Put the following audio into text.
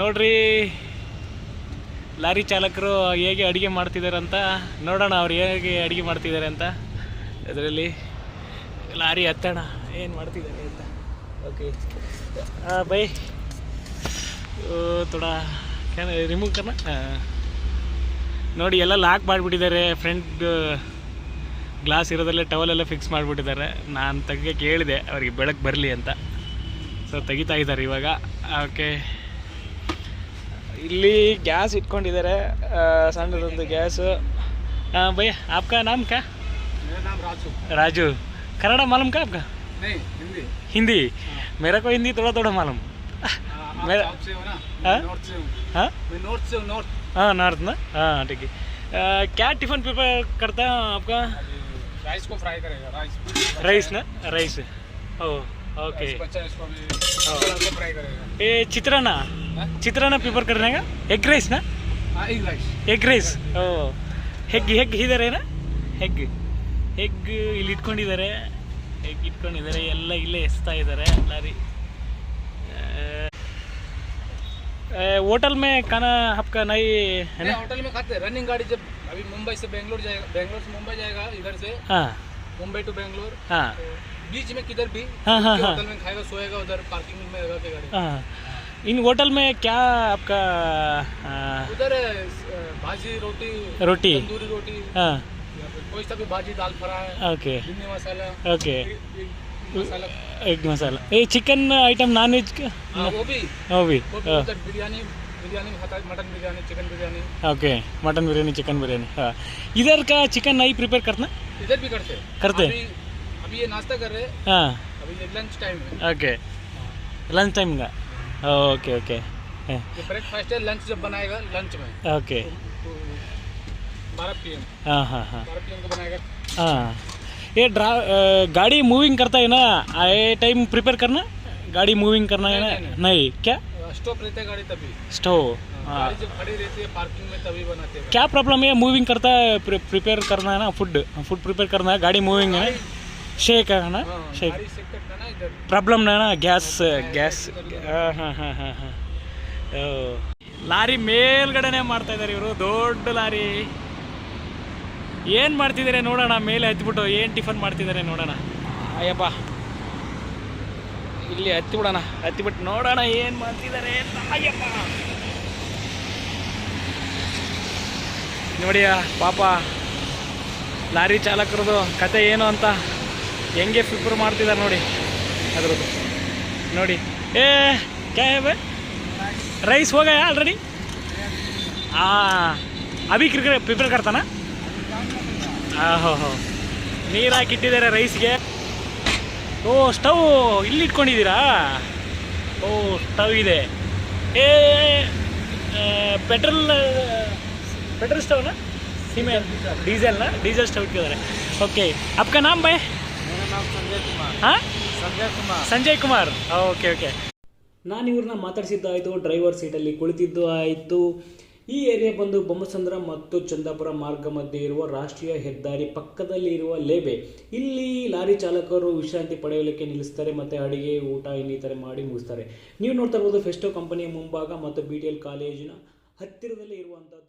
ನೋಡ್ರಿ, ಲಾರಿ ಚಾಲಕರು ಹೇಗೆ ಅಡುಗೆ ಮಾಡ್ತಿದ್ದಾರೆ ಅಂತ ನೋಡೋಣ ಅವ್ರು ಹೇಗೆ ಅಡುಗೆ ಮಾಡ್ತಿದ್ದಾರೆ ಅಂತ. ಅದರಲ್ಲಿ ಲಾರಿ ಹತ್ತೋಣ, ಏನು ಮಾಡ್ತಿದ್ದಾರೆ ಅಂತ. Okay bye. ಥೋಡಾ ಕ್ಯಾನ್ ರಿಮೂವ್ ಕರ್ನ? ನೋಡಿ, ಎಲ್ಲ ಲಾಕ್ ಮಾಡಿಬಿಟ್ಟಿದ್ದಾರೆ ಫ್ರಂಟ್ ಗ್ಲಾಸ್ ಇರೋದಲ್ಲೇ ಟವಲೆಲ್ಲ ಫಿಕ್ಸ್ ಮಾಡಿಬಿಟ್ಟಿದ್ದಾರೆ ನಾನು ತೆಗೆ ಕೇಳಿದೆ ಅವರಿಗೆ ಬೆಳಕು ಬರಲಿ ಅಂತ. ಸೊ ತೆಗಿತಾ ಇದ್ದಾರೆ ಇವಾಗ. ಓಕೆ ಇಲ್ಲಿ ಗ್ಯಾಸ್ ಇಟ್ಕೊಂಡಿದ್ದಾರೆ ಆ, ಸಣ್ಣದೊಂದು ಗ್ಯಾಸು ಭಯ್ಯ ಆಪ್ಕಾ ನಾಮ್ ಕಾ मेरा नाम राजू राजू कन्नड़ा मालूम का आपका नहीं हिंदी हिंदी मेरा को हिंदी थोड़ा थोड़ा मालूम हाँ, आप मेरा- साउथ से हो ना हाँ? मैं नॉर्थ से हूँ हाँ मैं नॉर्थ से हूँ नॉर्थ हाँ नॉर्थ ना हाँ ठीक है आ, क्या टिफ़िन प्रिपेयर करता है आपका राइस को फ्राई करेगा राइस राइस ना राइस ओ ओके राइस बच्चा इसको अभी हाँ। को फ्राई करेगा ये चित्राना हाँ? चित्राना प्रिपेयर करने का एग राइस ना हाँ एग राइस ಎಗ್ ರೈಸ್ ಓ ಹೆಗ್ ಹೆಗ್ ಇದಾರೇನಾ ಹೆಗ್ ಹೆಗ್ ಇಲ್ಲಿ ಇಟ್ಕೊಂಡಿದ್ದಾರೆ ಹೆಗ್ ಇಟ್ಕೊಂಡಿದ್ದಾರೆ ಎಲ್ಲ ಇಲ್ಲೇ ಎಸ್ತಾ ಇದ್ದಾರೆ ಲಾರಿ होटल में खाना आपका नहीं है नहीं ना होटल में खाते हैं रनिंग गाड़ी जब अभी मुंबई से बेंगलोर जाएगा बेंगलोर से मुंबई जाएगा इधर से हाँ मुंबई टू बेंगलोर हाँ तो बीच में किधर भी हाँ, हाँ, हाँ। होटल में खाएगा सोएगा उधर पार्किंग में लगा के गाड़ी? हाँ इन होटल में क्या आपका उधर भाजी रोटी रोटी। तंदूरी रोटी। हाँ। कोई सा भी भाजी दाल fry okay. Masala okay. Egg masala. ये चिकन आइटम नॉन वेज का वो भी। वो भी बिरयानी बिरयानी खाता mutton biryani chicken biryani. Okay mutton biryani chicken biryani हाँ। इधर का चिकन नहीं प्रिपेयर करना? इधर भी करते करते? अभी ये नाश्ता कर रहे हैं। हाँ। अभी लंच टाइम है। ओके लंच टाइम का। ओके ओके हाँ, ये ब्रेकफास्ट है लंच जब बनाएगा लंच में। ओके तो बारह पी एम हाँ हाँ हाँ। बारह पी एम को बनाएगा। हाँ। ये ड्रा अ, गाड़ी मूविंग करता है ना आ, ये टाइम प्रिपेयर करना? गाड़ी मूविंग करना है नहीं, ना नहीं, नहीं। क्या? स्टॉप रहता है गाड़ी तभी। स्टोव हाँ, हाँ। गाड़ी जब खड़ी रहती है पार्किंग में तभी बनाते हैं। क्या प्रॉब्लम है? मूविंग करता है प्रिपेयर करना है ना फ़ूड फ़ूड प्रिपेयर करना है गाड़ी मूविंग है गाड़ी ಶೇಕ್ ಆಗೋಣ? ಶೇಕ್. ಪ್ರಾಬ್ಲಮ್ನ ಗ್ಯಾಸ್ ಗ್ಯಾಸ್ ಹಾಂ ಹಾಂ ಹಾಂ ಹಾಂ ಲಾರಿ ಮೇಲ್ಗಡೆನೆ ಮಾಡ್ತಾ ಇದ್ದಾರೆ ಇವರು. ದೊಡ್ಡ ಲಾರಿ. ಏನು ಮಾಡ್ತಿದ್ದಾರೆ ನೋಡೋಣ. ಮೇಲೆ ಹತ್ಬಿಟ್ಟು ಏನು ಟಿಫನ್ ಮಾಡ್ತಿದ್ದಾರೆ ನೋಡೋಣ. ಅಯ್ಯಪ್ಪ. ಇಲ್ಲಿ ಹತ್ತಿಬಿಡೋಣ ಹತ್ತಿಬಿಟ್ಟು ನೋಡೋಣ ಏನು ಮಾಡ್ತಿದ್ದಾರೆ ಅಯ್ಯಪ್ಪ. ನೋಡಿಯ ಪಾಪ. ಲಾರಿ ಚಾಲಕರದು ಕತೆ ಏನು ಅಂತ? ಹೆಂಗೆ ಫಿಕ್ರ್ ಮಾಡ್ತಿದ್ದಾರೆ ನೋಡಿ. ಅದ್ರದ್ದು. ನೋಡಿ. ಏ ಕ್ಯಾಬ್ ರೈಸ್ ಹೋಗ ಆಲ್ರೆಡಿ ಆ, ಅಭಿ ಕ್ರಿಕೆಟ್ ಪ್ರಿಪೇರ್ ಕರ್ತಾನ? ಹೋ ಹೋ. ನೀರು ಹಾಕಿಟ್ಟಿದ್ದಾರೆ ರೈಸ್ಗೆ. ಓ, ಸ್ಟವ್ ಇಲ್ಲಿ ಇಟ್ಕೊಂಡಿದ್ದೀರಾ? ಓ, ಸ್ಟವ್ ಇದೆ. ಏ ಪೆಟ್ರೋಲ್ ಪೆಟ್ರೋಲ್ ಸ್ಟವ್ನ? ಸಿಮೆ ಡೀಸೆಲ್ನ ಡೀಸೆಲ್ ಸ್ಟವ್ ಇಟ್ಟಿದ್ದಾರೆ. ಓಕೆ ಅಪ್ಕ ನಾಮ್ ಬಾಯ್ ಸಂಜಯ್ ಕುಮಾರ್. Okay okay. ನಾನು ಇವ್ರನ್ನ ಮಾತಾಡಿಸಿದ್ದಾಯಿತು ಡ್ರೈವರ್ ಸೀಟಲ್ಲಿ ಕುಳಿತಿದ್ದು ಆಯಿತು ಈ ಏರಿಯಾ ಬಂದು ಬೊಮ್ಮಸಂದ್ರ ಮತ್ತು ಚಂದಾಪುರ ಮಾರ್ಗ ಮಧ್ಯೆ ಇರುವ ರಾಷ್ಟ್ರೀಯ ಹೆದ್ದಾರಿ ಪಕ್ಕದಲ್ಲಿ ಇರುವ ಲೇಬೆ. ಇಲ್ಲಿ ಲಾರಿ ಚಾಲಕರು ವಿಶ್ರಾಂತಿ ಪಡೆಯಲಿಕ್ಕೆ ನಿಲ್ಲಿಸ್ತಾರೆ ಮತ್ತೆ ಅಡಿಗೆ ಊಟ ಇನ್ನಿತರ ಮಾಡಿ ಮುಗಿಸ್ತಾರೆ. ನೀವು ನೋಡ್ತಾ ಇರ್ಬೋದು ಫೆಸ್ಟೋ ಕಂಪನಿಯ ಮುಂಭಾಗ ಮತ್ತು ಬಿ ಟಿ ಎಲ್ ಕಾಲೇಜಿನ ಹತ್ತಿರದಲ್ಲಿ ಇರುವಂಥದ್ದು